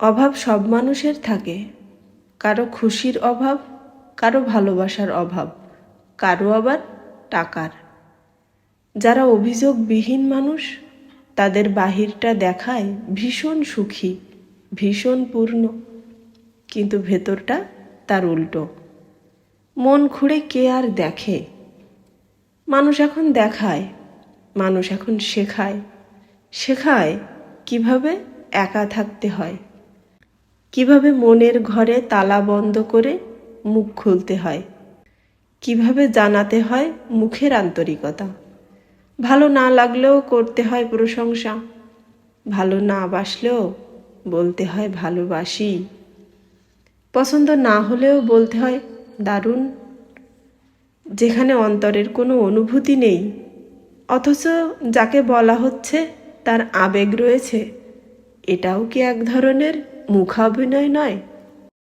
অভাব সব মানুষের থাকে। কারও খুশির অভাব, কারও ভালোবাসার অভাব, কারও আবার টাকার। যারা অভিযোগবিহীন মানুষ, তাদের বাহিরটা দেখায় ভীষণ সুখী, ভীষণ পূর্ণ। কিন্তু ভেতরটা তার উল্টো। মন খুঁড়ে কে আর দেখে? মানুষ এখন দেখায়, মানুষ এখন শেখায়। শেখায় কীভাবে একা থাকতে হয়। কীভাবে মনের ঘরে তালা বন্ধ করে মুখ খুলতে হয়? কীভাবে জানাতে হয় মুখের আন্তরিকতা? ভালো না লাগলেও করতে হয় প্রশংসা। ভালো না বাসলেও বলতে হয় ভালোবাসি। পছন্দ না হলেও বলতে হয় দারুণ। যেখানে অন্তরের কোনো অনুভূতি নেই, অথচ যাকে বলা হচ্ছে তার আবেগ রয়েছে, এটাও কি এক ধরনের মুখাভিনয় নয়